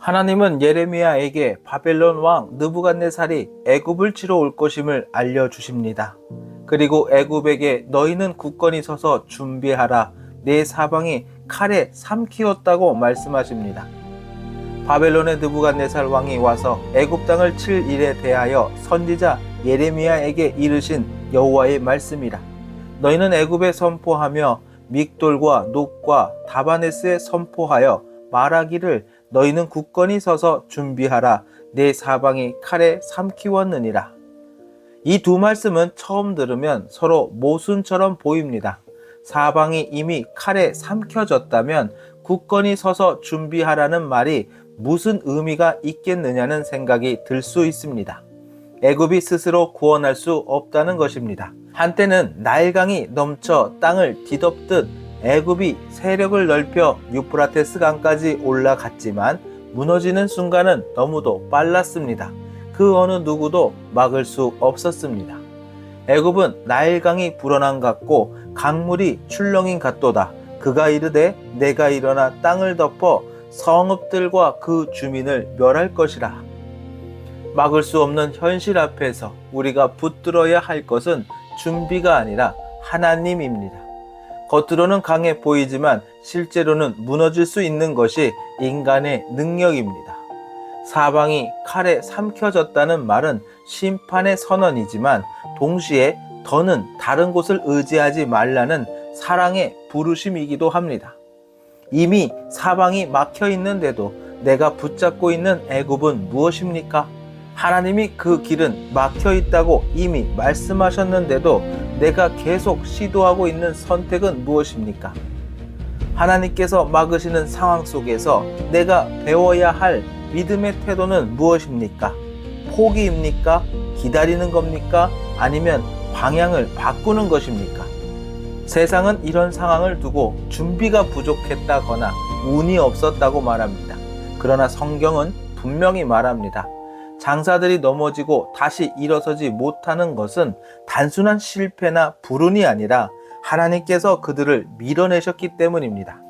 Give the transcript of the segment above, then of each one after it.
하나님은 예레미야에게 바벨론 왕 느부갓네살이 애굽을 치러 올 것임을 알려 주십니다. 그리고 애굽에게 너희는 굳건히 서서 준비하라 내 사방이 칼에 삼키었다고 말씀하십니다. 바벨론의 느부갓네살 왕이 와서 애굽 땅을 칠 일에 대하여 선지자 예레미야에게 이르신 여호와의 말씀이라. 너희는 애굽에 선포하며 믹돌과 녹과 다바네스에 선포하여 말하기를 너희는 굳건히 서서 준비하라 내 사방이 칼에 삼키웠느니라. 이 두 말씀은 처음 들으면 서로 모순처럼 보입니다. 사방이 이미 칼에 삼켜졌다면 굳건히 서서 준비하라는 말이 무슨 의미가 있겠느냐는 생각이 들 수 있습니다. 애굽이 스스로 구원할 수 없다는 것입니다. 한때는 나일강이 넘쳐 땅을 뒤덮듯 애굽이 세력을 넓혀 유프라테스 강까지 올라갔지만 무너지는 순간은 너무도 빨랐습니다. 그 어느 누구도 막을 수 없었습니다. 애굽은 나일강이 불어난 같고 강물이 출렁인 같도다. 그가 이르되 내가 일어나 땅을 덮어 성읍들과 그 주민을 멸할 것이라. 막을 수 없는 현실 앞에서 우리가 붙들어야 할 것은 준비가 아니라 하나님입니다. 겉으로는 강해 보이지만 실제로는 무너질 수 있는 것이 인간의 능력입니다. 사방이 칼에 삼켜졌다는 말은 심판의 선언이지만 동시에 더는 다른 곳을 의지하지 말라는 사랑의 부르심이기도 합니다. 이미 사방이 막혀 있는데도 내가 붙잡고 있는 애굽은 무엇입니까? 하나님이 그 길은 막혀 있다고 이미 말씀하셨는데도 내가 계속 시도하고 있는 선택은 무엇입니까? 하나님께서 막으시는 상황 속에서 내가 배워야 할 믿음의 태도는 무엇입니까? 포기입니까? 기다리는 겁니까? 아니면 방향을 바꾸는 것입니까? 세상은 이런 상황을 두고 준비가 부족했다거나 운이 없었다고 말합니다. 그러나 성경은 분명히 말합니다. 장사들이 넘어지고 다시 일어서지 못하는 것은 단순한 실패나 불운이 아니라 하나님께서 그들을 밀어내셨기 때문입니다.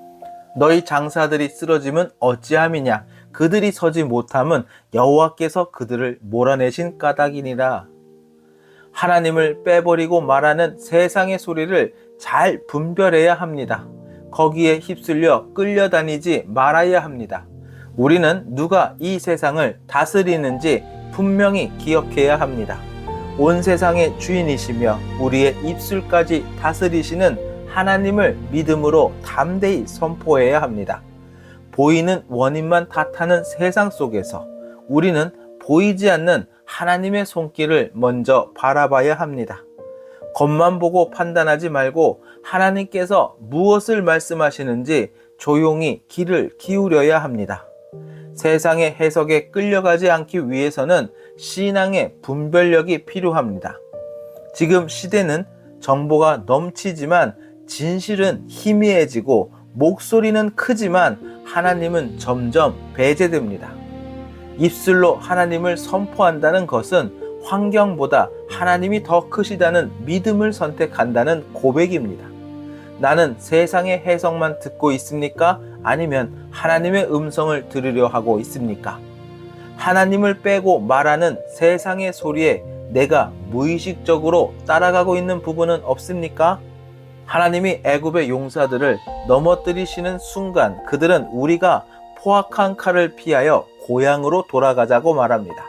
너희 장사들이 쓰러짐은 어찌함이냐? 그들이 서지 못함은 여호와께서 그들을 몰아내신 까닭이니라. 하나님을 빼버리고 말하는 세상의 소리를 잘 분별해야 합니다. 거기에 휩쓸려 끌려다니지 말아야 합니다. 우리는 누가 이 세상을 다스리는지 분명히 기억해야 합니다. 온 세상의 주인이시며 우리의 입술까지 다스리시는 하나님을 믿음으로 담대히 선포해야 합니다. 보이는 원인만 탓하는 세상 속에서 우리는 보이지 않는 하나님의 손길을 먼저 바라봐야 합니다. 겉만 보고 판단하지 말고 하나님께서 무엇을 말씀하시는지 조용히 귀를 기울여야 합니다. 세상의 해석에 끌려가지 않기 위해서는 신앙의 분별력이 필요합니다. 지금 시대는 정보가 넘치지만 진실은 희미해지고 목소리는 크지만 하나님은 점점 배제됩니다. 입술로 하나님을 선포한다는 것은 환경보다 하나님이 더 크시다는 믿음을 선택한다는 고백입니다. 나는 세상의 해석만 듣고 있습니까? 아니면 하나님의 음성을 들으려 하고 있습니까? 하나님을 빼고 말하는 세상의 소리에 내가 무의식적으로 따라가고 있는 부분은 없습니까? 하나님이 애굽의 용사들을 넘어뜨리시는 순간 그들은 우리가 포악한 칼을 피하여 고향으로 돌아가자고 말합니다.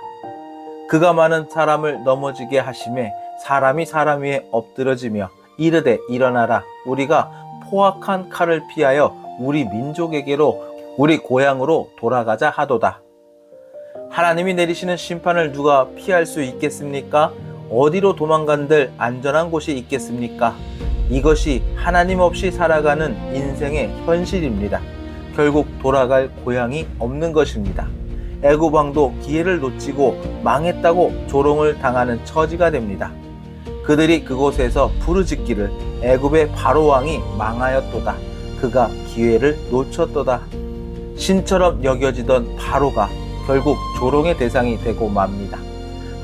그가 많은 사람을 넘어지게 하심에 사람이 사람 위에 엎드러지며 이르되 일어나라 우리가 포악한 칼을 피하여 우리 민족에게로 우리 고향으로 돌아가자 하도다. 하나님이 내리시는 심판을 누가 피할 수 있겠습니까? 어디로 도망간들 안전한 곳이 있겠습니까? 이것이 하나님 없이 살아가는 인생의 현실입니다. 결국 돌아갈 고향이 없는 것입니다. 애굽 왕도 기회를 놓치고 망했다고 조롱을 당하는 처지가 됩니다. 그들이 그곳에서 부르짖기를 애굽의 바로 왕이 망하였도다. 그가 기회를 놓쳤도다. 신처럼 여겨지던 바로가 결국 조롱의 대상이 되고 맙니다.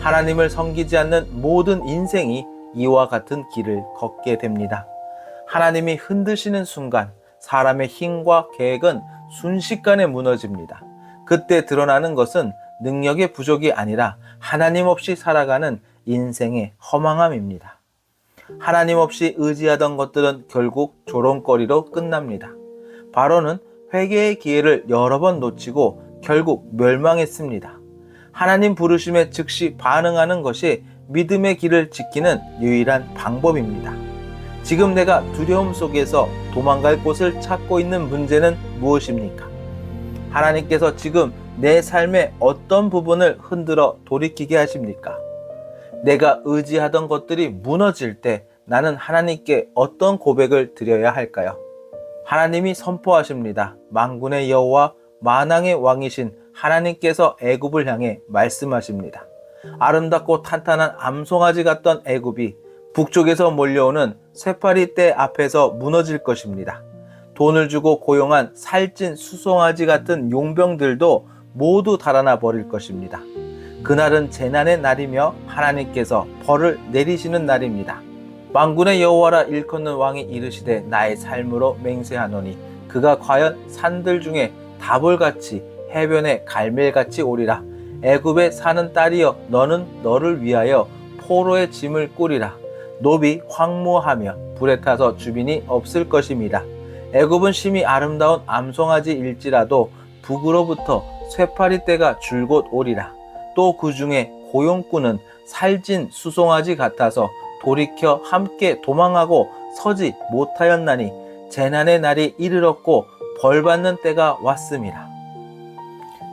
하나님을 섬기지 않는 모든 인생이 이와 같은 길을 걷게 됩니다. 하나님이 흔드시는 순간 사람의 힘과 계획은 순식간에 무너집니다. 그때 드러나는 것은 능력의 부족이 아니라 하나님 없이 살아가는 인생의 허망함입니다. 하나님 없이 의지하던 것들은 결국 조롱거리로 끝납니다. 바로는 회개의 기회를 여러 번 놓치고 결국 멸망했습니다. 하나님 부르심에 즉시 반응하는 것이 믿음의 길을 지키는 유일한 방법입니다. 지금 내가 두려움 속에서 도망갈 곳을 찾고 있는 문제는 무엇입니까? 하나님께서 지금 내 삶의 어떤 부분을 흔들어 돌이키게 하십니까? 내가 의지하던 것들이 무너질 때 나는 하나님께 어떤 고백을 드려야 할까요? 하나님이 선포하십니다. 만군의 여호와 만왕의 왕이신 하나님께서 애굽을 향해 말씀하십니다. 아름답고 탄탄한 암송아지 같던 애굽이 북쪽에서 몰려오는 쇠파리 떼 앞에서 무너질 것입니다. 돈을 주고 고용한 살찐 수송아지 같은 용병들도 모두 달아나 버릴 것입니다. 그날은 재난의 날이며 하나님께서 벌을 내리시는 날입니다. 만군의 여호와라 일컫는 왕이 이르시되 나의 삶으로 맹세하노니 그가 과연 산들 중에 다볼같이 해변에 갈멜같이 오리라. 애굽에 사는 딸이여 너는 너를 위하여 포로의 짐을 꾸리라. 노비 황무하며 불에 타서 주빈이 없을 것입니다 애굽은 심히 아름다운 암송아지일지라도 북으로부터 쇠파리 떼가 줄곧 오리라 또 그 중에 고용꾼은 살진 수송아지 같아서 돌이켜 함께 도망하고 서지 못하였나니 재난의 날이 이르렀고 벌 받는 때가 왔음이라.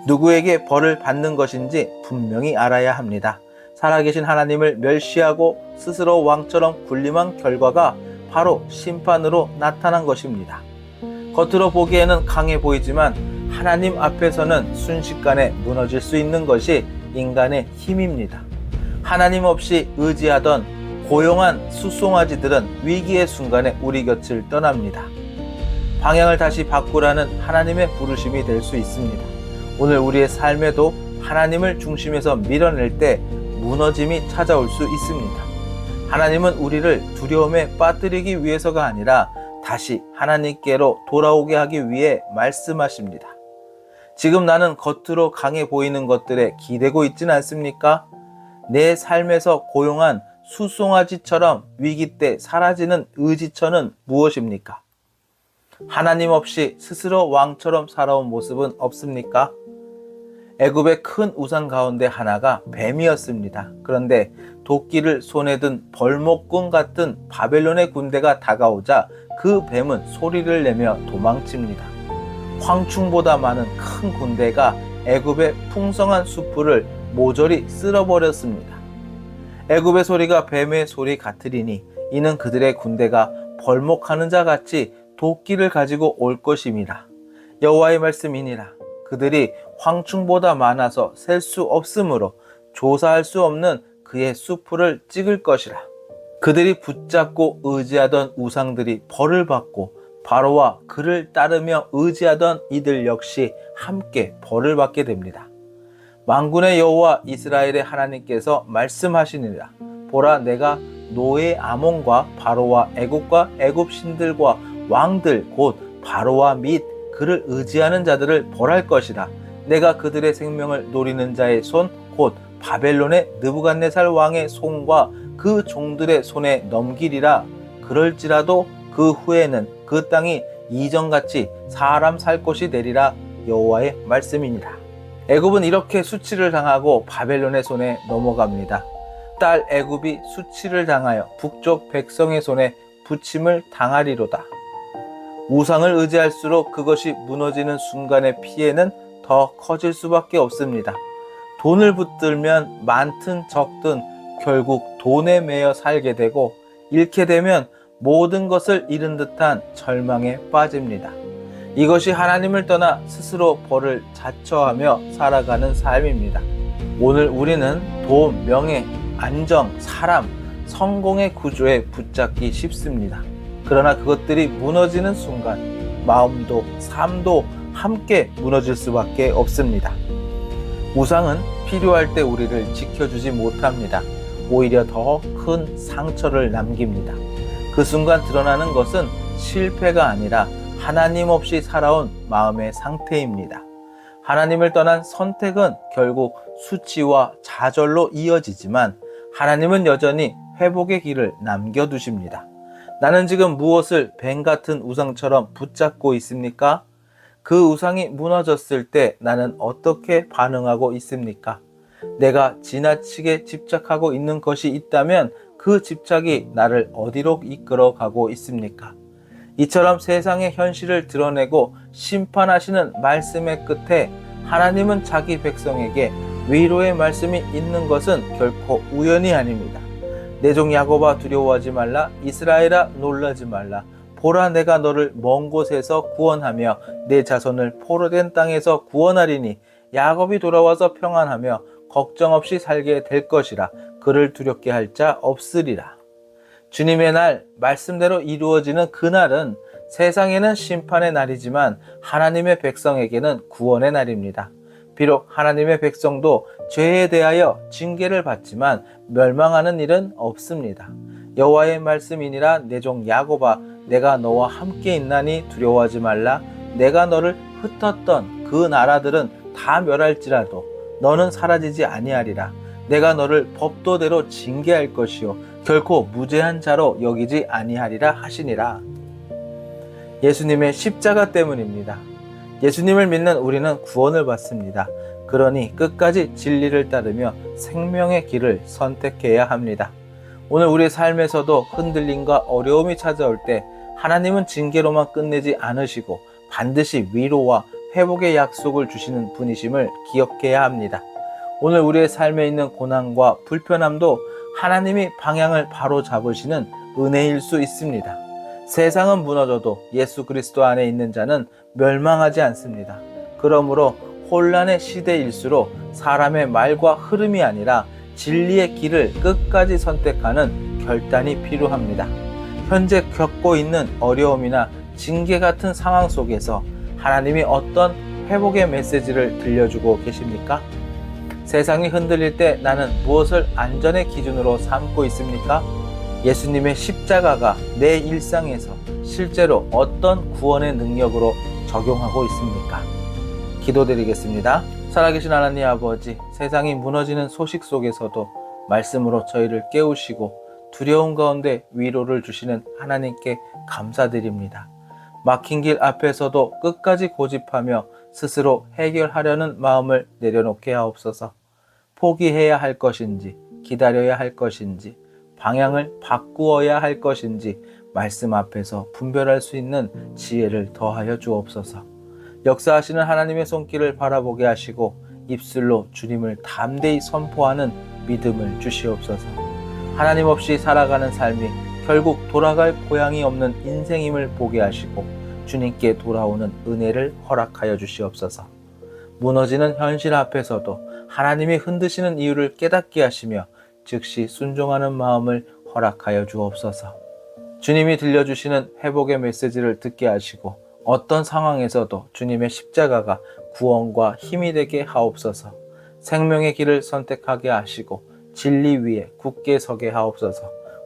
누구에게 벌을 받는 것인지 분명히 알아야 합니다. 살아계신 하나님을 멸시하고 스스로 왕처럼 군림한 결과가 바로 심판으로 나타난 것입니다. 겉으로 보기에는 강해 보이지만 하나님 앞에서는 순식간에 무너질 수 있는 것이 인간의 힘입니다. 하나님 없이 의지하던 고용한 수송아지들은 위기의 순간에 우리 곁을 떠납니다. 방향을 다시 바꾸라는 하나님의 부르심이 될 수 있습니다. 오늘 우리의 삶에도 하나님을 중심에서 밀어낼 때 무너짐이 찾아올 수 있습니다. 하나님은 우리를 두려움에 빠뜨리기 위해서가 아니라 다시 하나님께로 돌아오게 하기 위해 말씀하십니다. 지금 나는 겉으로 강해 보이는 것들에 기대고 있진 않습니까? 내 삶에서 고용한 수송아지처럼 위기 때 사라지는 의지처는 무엇입니까? 하나님 없이 스스로 왕처럼 살아온 모습은 없습니까? 애굽의 큰 우상 가운데 하나가 뱀이었습니다. 그런데 도끼를 손에 든 벌목꾼 같은 바벨론의 군대가 다가오자 그 뱀은 소리를 내며 도망칩니다. 황충보다 많은 큰 군대가 애굽의 풍성한 수풀을 모조리 쓸어버렸습니다. 애굽의 소리가 뱀의 소리 같으리니 이는 그들의 군대가 벌목하는 자 같이 도끼를 가지고 올 것임이라. 여호와의 말씀이니라. 그들이 황충보다 많아서 셀 수 없으므로 조사할 수 없는 그의 수풀을 찍을 것이라. 그들이 붙잡고 의지하던 우상들이 벌을 받고 바로와 그를 따르며 의지하던 이들 역시 함께 벌을 받게 됩니다. 만군의 여호와 이스라엘의 하나님께서 말씀하시니라 보라 내가 노예 아몬과 바로와 애굽과 애굽 신들과 왕들 곧 바로와 및 그를 의지하는 자들을 벌할 것이다. 내가 그들의 생명을 노리는 자의 손 곧 바벨론의 느부갓네살 왕의 손과 그 종들의 손에 넘기리라. 그럴지라도 그 후에는 그 땅이 이전같이 사람 살 곳이 되리라 여호와의 말씀이니라. 애굽은 이렇게 수치를 당하고 바벨론의 손에 넘어갑니다. 딸 애굽이 수치를 당하여 북쪽 백성의 손에 부침을 당하리로다. 우상을 의지할수록 그것이 무너지는 순간의 피해는 더 커질 수밖에 없습니다. 돈을 붙들면 많든 적든 결국 돈에 매여 살게 되고 잃게 되면 모든 것을 잃은 듯한 절망에 빠집니다. 이것이 하나님을 떠나 스스로 벌을 자처하며 살아가는 삶입니다. 오늘 우리는 돈, 명예, 안정, 사람, 성공의 구조에 붙잡기 쉽습니다. 그러나 그것들이 무너지는 순간 마음도 삶도 함께 무너질 수밖에 없습니다. 우상은 필요할 때 우리를 지켜주지 못합니다. 오히려 더 큰 상처를 남깁니다. 그 순간 드러나는 것은 실패가 아니라 하나님 없이 살아온 마음의 상태입니다. 하나님을 떠난 선택은 결국 수치와 좌절로 이어지지만 하나님은 여전히 회복의 길을 남겨두십니다. 나는 지금 무엇을 뱀 같은 우상처럼 붙잡고 있습니까? 그 우상이 무너졌을 때 나는 어떻게 반응하고 있습니까? 내가 지나치게 집착하고 있는 것이 있다면 그 집착이 나를 어디로 이끌어 가고 있습니까? 이처럼 세상의 현실을 드러내고 심판하시는 말씀의 끝에 하나님은 자기 백성에게 위로의 말씀이 있는 것은 결코 우연이 아닙니다. 내종 야곱아 두려워하지 말라 이스라엘아 놀라지 말라 보라 내가 너를 먼 곳에서 구원하며 내 자손을 포로된 땅에서 구원하리니 야곱이 돌아와서 평안하며 걱정 없이 살게 될 것이라 그를 두렵게 할 자 없으리라. 주님의 날 말씀대로 이루어지는 그날은 세상에는 심판의 날이지만 하나님의 백성에게는 구원의 날입니다. 비록 하나님의 백성도 죄에 대하여 징계를 받지만 멸망하는 일은 없습니다. 여호와의 말씀이니라 내 종 야곱아 내가 너와 함께 있나니 두려워하지 말라 내가 너를 흩었던 그 나라들은 다 멸할지라도 너는 사라지지 아니하리라 내가 너를 법도대로 징계할 것이요 결코 무죄한 자로 여기지 아니하리라 하시니라 예수님의 십자가 때문입니다. 예수님을 믿는 우리는 구원을 받습니다. 그러니 끝까지 진리를 따르며 생명의 길을 선택해야 합니다. 오늘 우리의 삶에서도 흔들림과 어려움이 찾아올 때 하나님은 징계로만 끝내지 않으시고 반드시 위로와 회복의 약속을 주시는 분이심을 기억해야 합니다. 오늘 우리의 삶에 있는 고난과 불편함도 하나님이 방향을 바로 잡으시는 은혜일 수 있습니다. 세상은 무너져도 예수 그리스도 안에 있는 자는 멸망하지 않습니다. 그러므로 혼란의 시대일수록 사람의 말과 흐름이 아니라 진리의 길을 끝까지 선택하는 결단이 필요합니다. 현재 겪고 있는 어려움이나 징계 같은 상황 속에서 하나님이 어떤 회복의 메시지를 들려주고 계십니까? 세상이 흔들릴 때 나는 무엇을 안전의 기준으로 삼고 있습니까? 예수님의 십자가가 내 일상에서 실제로 어떤 구원의 능력으로 적용하고 있습니까? 기도드리겠습니다. 살아계신 하나님 아버지, 세상이 무너지는 소식 속에서도 말씀으로 저희를 깨우시고 두려운 가운데 위로를 주시는 하나님께 감사드립니다. 막힌 길 앞에서도 끝까지 고집하며 스스로 해결하려는 마음을 내려놓게 하옵소서. 포기해야 할 것인지, 기다려야 할 것인지, 방향을 바꾸어야 할 것인지 말씀 앞에서 분별할 수 있는 지혜를 더하여 주옵소서. 역사하시는 하나님의 손길을 바라보게 하시고 입술로 주님을 담대히 선포하는 믿음을 주시옵소서. 하나님 없이 살아가는 삶이 결국 돌아갈 고향이 없는 인생임을 보게 하시고 주님께 돌아오는 은혜를 허락하여 주시옵소서. 무너지는 현실 앞에서도 하나님이 흔드시는 이유를 깨닫게 하시며 즉시 순종하는 마음을 허락하여 주옵소서. 주님이 들려주시는 회복의 메시지를 듣게 하시고 어떤 상황에서도 주님의 십자가가 구원과 힘이 되게 하옵소서. 생명의 길을 선택하게 하시고 진리 위에 굳게 서게 하옵소서.